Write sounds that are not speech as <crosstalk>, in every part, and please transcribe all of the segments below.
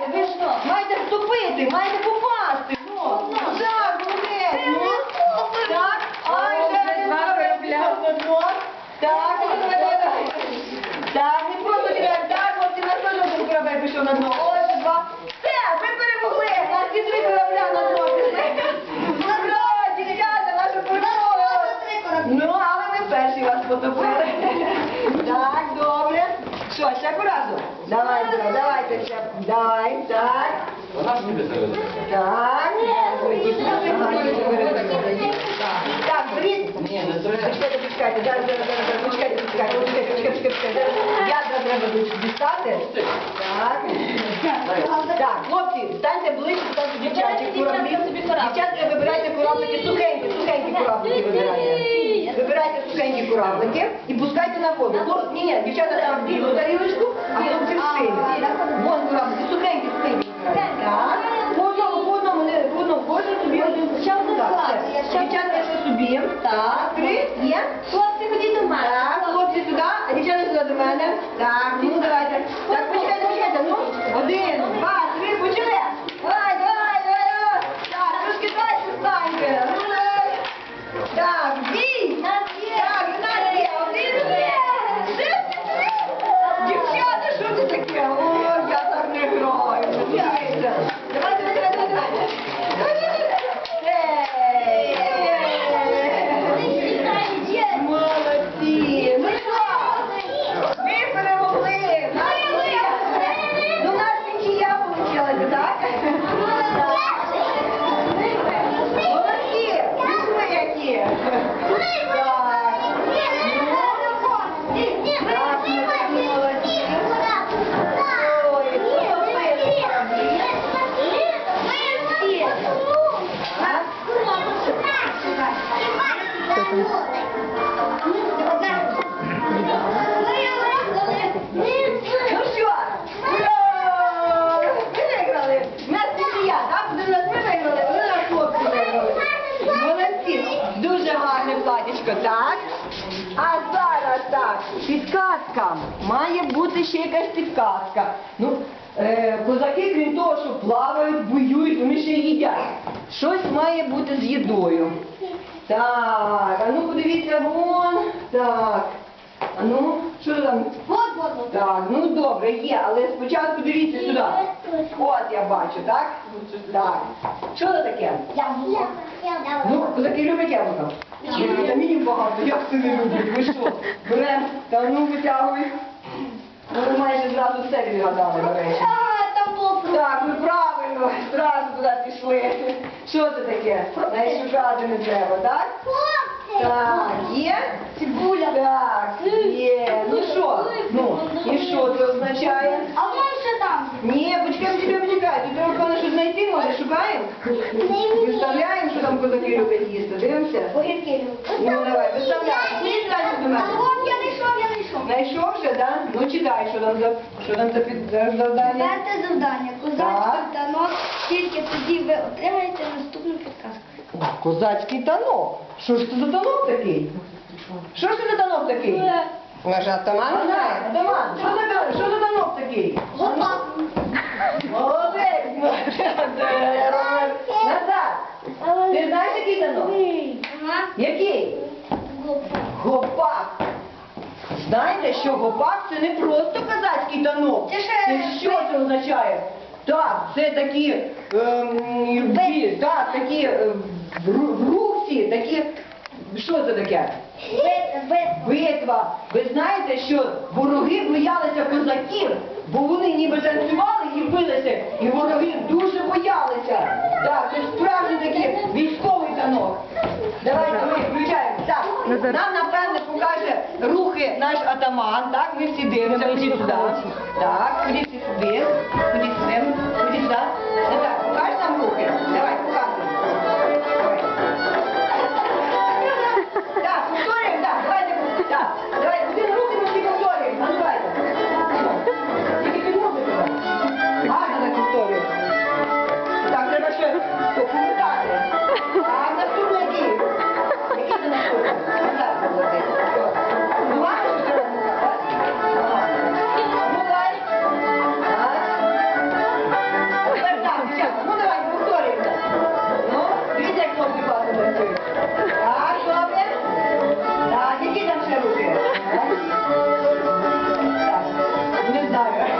давайте, ви ж маєте вступити, маєте попасти. Ну, так, молодець. Ну, так, ай, вже не заробляв. Так. Так, не просто кидаємо. Так, хлопці, на що один корабель пішов на дно? Ось, два. Все, ви перемогли. Нас ці три корабля на дно пішли. Ура, дівчата, наша перемога. Ну, але ми перші вас потопили. Так, добре. Що, ще по разу? Давай, давай, ще. Давай, так. Вона ж любить заведення. Так. Так, беріть. Ні, не треба. Почекайте, зараз, зараз, зараз, почекайте, почекайте, почекайте, почекайте, почекайте, ядра треба дістати. Так. Так, хлопці, станьте ближче, станьте дівчачі кораблі. Дівчатка, вибирайте кораблики, сухенькі, сухенькі кораблики вибирайте. Вибирайте сухенькі кораблики і пускайте на воду. Хлоп- Ні, ні, дівчата там білу тарілочку, а хлопці в синю. Вон кораблики, сухенькі, сухенькі. Так. По одному, по одному, не, по одному, кожен собі один. Так, все. Дівчатка ще собі. Так, три, є. Хлопці, ходіть до мене. Так, хлопці сюди, а дівчата сюди до мене. Так, ну давайте. Так, почекайте, почекайте. Ну, один, Молодці! Дуже гарне платічко, так? А зараз так, підказка. Має бути ще якась підказка. Ну, е, козаки, крім того, що плавають, воюють, вони ще їдять. Щось має бути з їдою. Так, а ну подивіться вон. Так. А ну, що там? Так, ну добре, є, але спочатку дивіться сюди. От я бачу, так? Так. Що це таке? Ну, козаки люблять яблука. Вітамінів багато, як це не люблять? Ви що? Берем, та ну витягуй. Ну, ви майже зразу все відгадали, до речі. Так, ну правильно, зразу туди пішли. Що це таке? Навіть шукати не треба, так? Так, є? Цибуля. Так, є. Ну що? Ну, і що це означає? А вон ще там. Ні, почекай, почекай, почекай. Тут треба, певно, щось знайти, може, шукаємо? Виставляємо, що там козаки люблять їсти. Дивимося? Ну, давай, виставляємо. До мене. Я знайшов, я знайшов. Знайшов вже, так? Ну, читай, що там за, що там за під за завдання. Перше завдання. Козацький танок. Тільки тоді ви отримаєте наступну підказку. О, Козацький танок. Що ж це за танок такий? Що ж це за танок такий? Може, атаман? Атаман, що за, що за танок такий? Молодець! Назад! Ти знаєш, який танок? Ага. Який? Гопак. Гопак. Знаєте, що гопак це не просто козацький танок. Це ще- що це означає? Так, це такі, ем, бі- так, такі е, в- в такі, що це таке? Битва. Ви знаєте, що вороги боялися козаків, бо вони ніби танцювали і билися, і вороги дуже боялися. Так, це справді такий військовий танок. Давайте ми нам напевне покаже рухи наш атаман. Так, ми всі дивимося, ходіть сюди. Так, ходіть сюди, ходіть сюди, ходіть сюди. Нам рухи. Давай, показуй. Давай. Так, повторюємо, так, давайте, так, давайте, один руки No.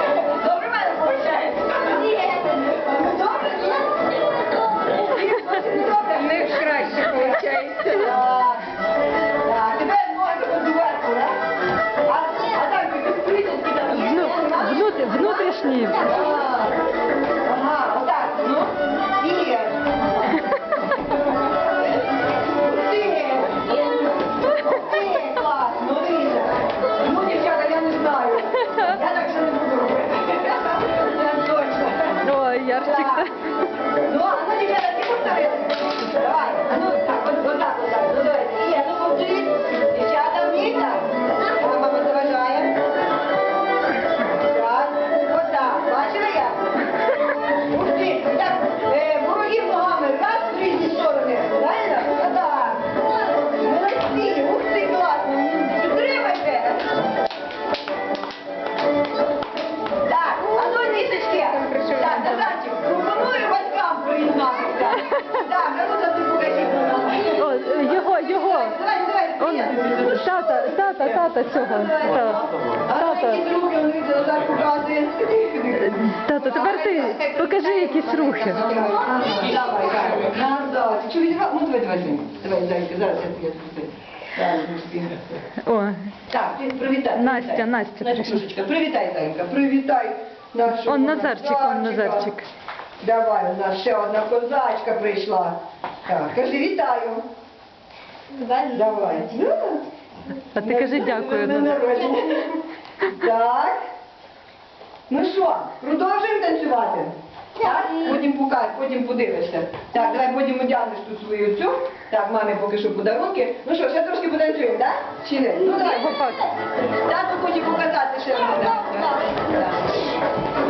Цього. Та- А ну, Тата, руки, он видно, показує. тата, тепер ти покажи якісь рухи. Давай, давай. Назад. Ну, давай, давай. Давай, зайка, зараз я О, Так, ти привітай. Настя. Настя Настя, прийшла. Привітай, зайка, привітай. нашого Он Назарчик, он. Назарчик. Давай, у нас ще одна козачка прийшла. Так, кажи вітаю. Давай. А ти кажи дякую. На Назар. народження. Так. Ну що, продовжуємо танцювати? Так? Потім покай, потім подивишся. Так, давай потім одягнеш тут свою цю. Так, мамі поки що подарунки. Ну що, ще трошки потанцюємо, так? Чи не? Ну давай. Гопак. Тату хоче показати ще одне.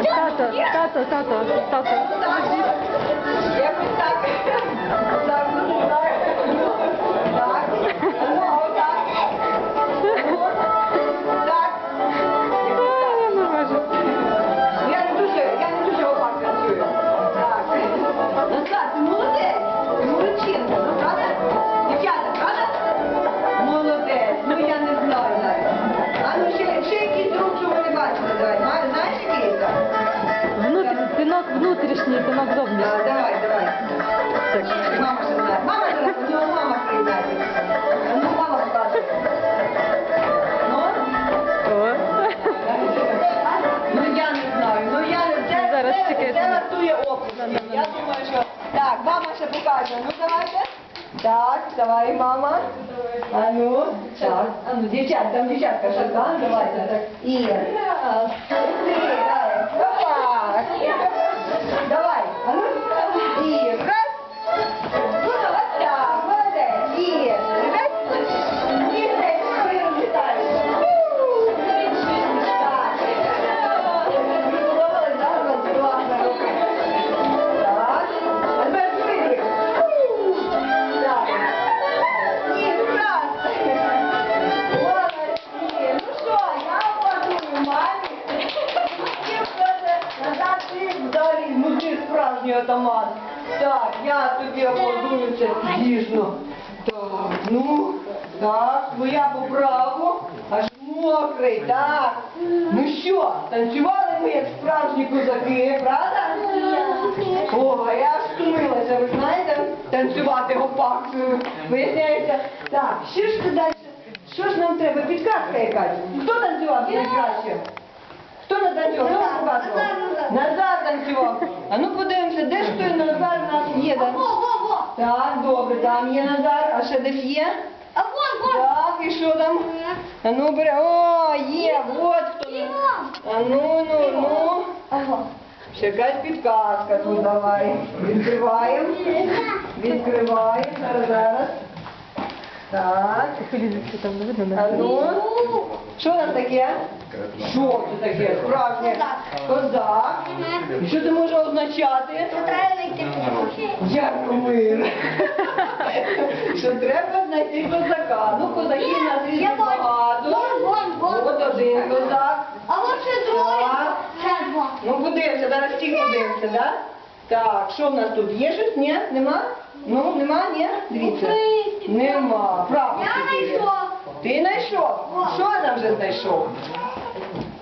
Тато, тато, тато, тато. Я думаю, що так, мама ще покаже. Ну давайте. Так, давай, мама. А ну, так. А ну, дівчат, там дівчатка ще, так? Давайте. Так. І раз, три. Опа. Давай. Ми як справжні козаки, правда? О, а я аж втомилася, ви знаєте, танцювати гопак. Виясняється. Так, що ж це далі? Що ж нам треба? Підказка якась. Хто танцював найкраще? Хто не танцював? Хто вам показував? Назар танцював. А ну подивимося, де ж той Назар у нас є? да? Так, добре, там є Назар, а ще десь є? А вон, вон. Так, і що там? А ну бере. О, є, от хто. А ну, ну, ну. Ага. Ще якась підказка тут давай. Відкриваємо. Відкриваємо. Зараз, зараз. Так. Хвилюється там, не видно? А ну. Що там таке? Що це таке? Справжнє козак. І що це може означати? Ярмир. <laughs> Що треба знайти козака. Ну, козаків у нас бачу. багато. Вон, вон, вон. От один козак. А от ще. Так. Ще. Ну, подивимося, зараз всіх подивимося, да? Так, що в нас тут? Є щось? Ні? Нема? Ну, нема, ні? Дивіться. Нема. Правда. Я знайшов. Ти знайшов? Що там вже знайшов?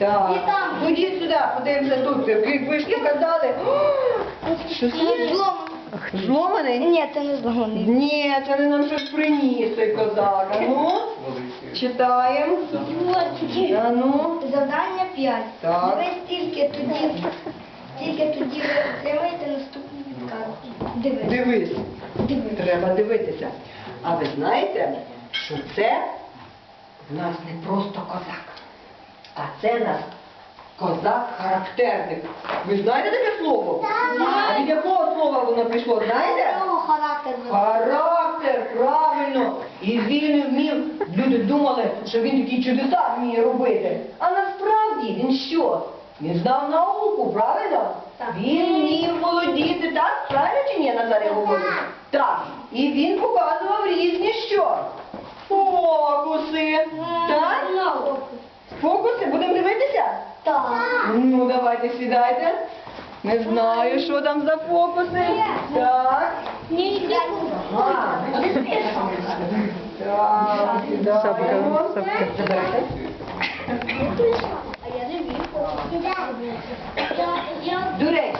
Так. І там. Ходіть сюди, подивимося тут. Ви ви ж казали. Що це? Зломаний. Зломаний? Ні, це не зломаний. Ні, це не нам щось приніс той козак. А ну? Читаємо. Ігорчики. А ну. Завдання 5. Так. Дивись тільки тоді, тільки тоді ви отримаєте наступну підказку. Дивись. Дивись. Дивись. Треба дивитися. А ви знаєте, що це в нас не просто козак, а це нас козак-характерник. Ви знаєте таке слово? А від якого слова воно пішло, знаєте? Характер. Характер, правильно. І він вмів, люди думали, що він такі чудеса вміє робити. А насправді він що? Він знав науку, правильно? Так. Він вмів володіти, так? Правильно чи ні, Назарі говорить? Так. І він показував різні що? Фокуси. Так? Фокуси, будемо дивитися? Так. Ну, давайте сідайте. Не знаю, що там за фокуси. Так. Ні, Ага. Так, сідаємо. Шапка, шапка. Я. Я До речі,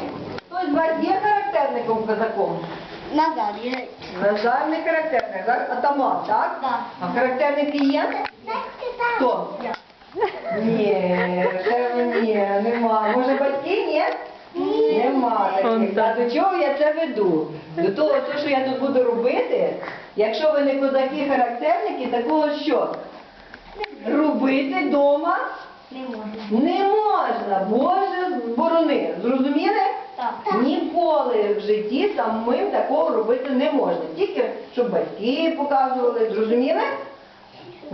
хтось з вас є характерником козаком? назад. Я... На жаль, не характерник, так? Атаман, так? Так. А характерники є? Хто? Ні, певно, ні, нема. Може батьки, ні? Нема таких. А до чого я це веду? До того, що я тут буду робити, якщо ви не козаки-характерники, такого що? Робити вдома Не можна. не можна, Боже борони. Зрозуміли? Так. Ніколи в житті самим такого робити не можна. Тільки щоб батьки показували, зрозуміли?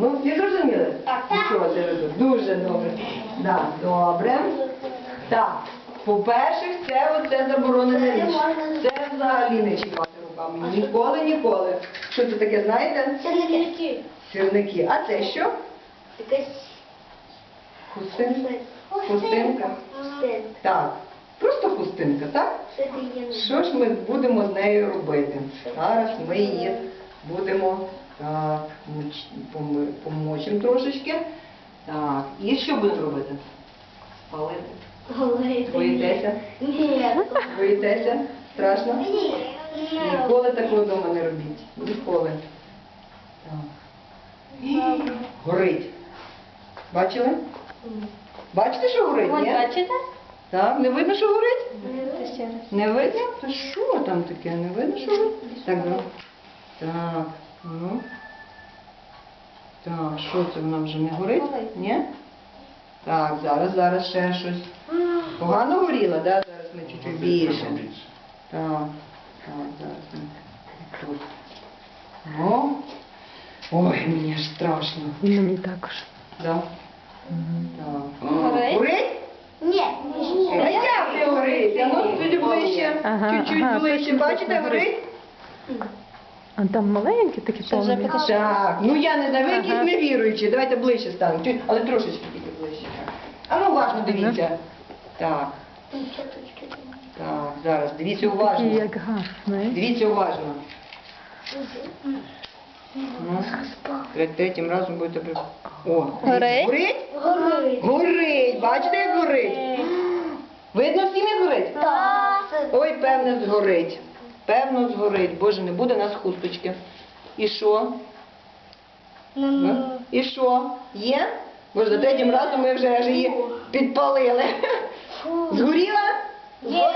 Ну, всі зрозуміли? Так. Нічого веду. Дуже добре. Да, добре. Так, по-перше, це оце заборонена річ. Це взагалі не чіпати руками. Ніколи, ніколи. Що це таке, знаєте? Кільки. Сірники. А це що? Якась Хустинка? Хустинка. Хустинка. Так. Просто хустинка, так? Що ж ми будемо з нею робити? Зараз ми її будемо так, помочимо трошечки. Так, і що будемо робити? Говорити. Боїтеся? Ні. Боїтеся? Страшно? Ні. Ніколи такого вдома не робіть. Ніколи. Так. Горить. Бачили? Бачите, що горить? Ні? бачите? Так, не видно, що горить? Не видно? Та що там таке? Не видно, що горить? Так. Так, ну. Так, що це вона вже не горить? Ні? Так, зараз, зараз ще щось. Погано горіло, да? Зараз ми чуть-чуть більше. Так, так, зараз ми тут. О. Ой, мені аж страшно. І мені також. Да? Так. Горить? Горить? Ні. А як не горить? А ну тоді ближче. Чуть-чуть ближче. Бачите, горить? А там маленькі такі повні. Так, ну я не знаю, ви якісь невіруючі. Давайте ближче станемо. Чуть- Але трошечки тільки ближче. А ну уважно дивіться. Так, так, зараз. Дивіться Такі уважно. як газ. Дивіться уважно. Ну, треть- третім разом будете... при- О, Горить? Горить? Горить. Горить. Бачите, як горить? Видно всім, як горить? Так. Ой, певне, згорить. Певно, згорить. Боже, не буде нас хусточки. І що? Ну, І що? Є? Боже, за третім разом ми вже аж її підпалили. Згоріла? Є.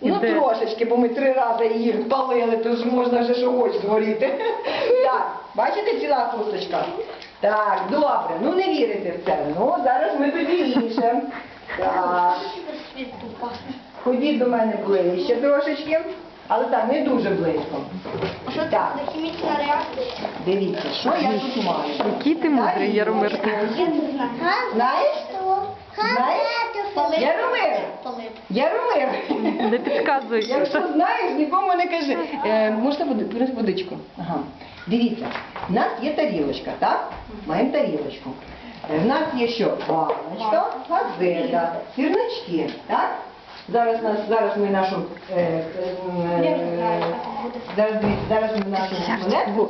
Ну Іде. трошечки, бо ми три рази її палили, то ж можна вже що хоче згоріти. Так, бачите ціла хусточка? Так, добре, ну не вірите в це. Ну, зараз ми тоді інше. Так, ходіть до мене ближче трошечки, але так, не дуже близько. Що це Так, за хімічна реакція? дивіться, що я тут маю. Який ти мудрий, Яромир. Я не знаю. Знаєш? Знаєш? Яромир! Яромир! Не підказуй. Якщо знаєш, нікому не кажи. Е, можна води, принес водичку? Ага. Дивіться, в нас є тарілочка, так? Маємо тарілочку. Е, В нас є що? Баночка, газета, сірнички, так? Зараз нас, зараз ми нашу е, е, е, зараз зараз ми нашу монетку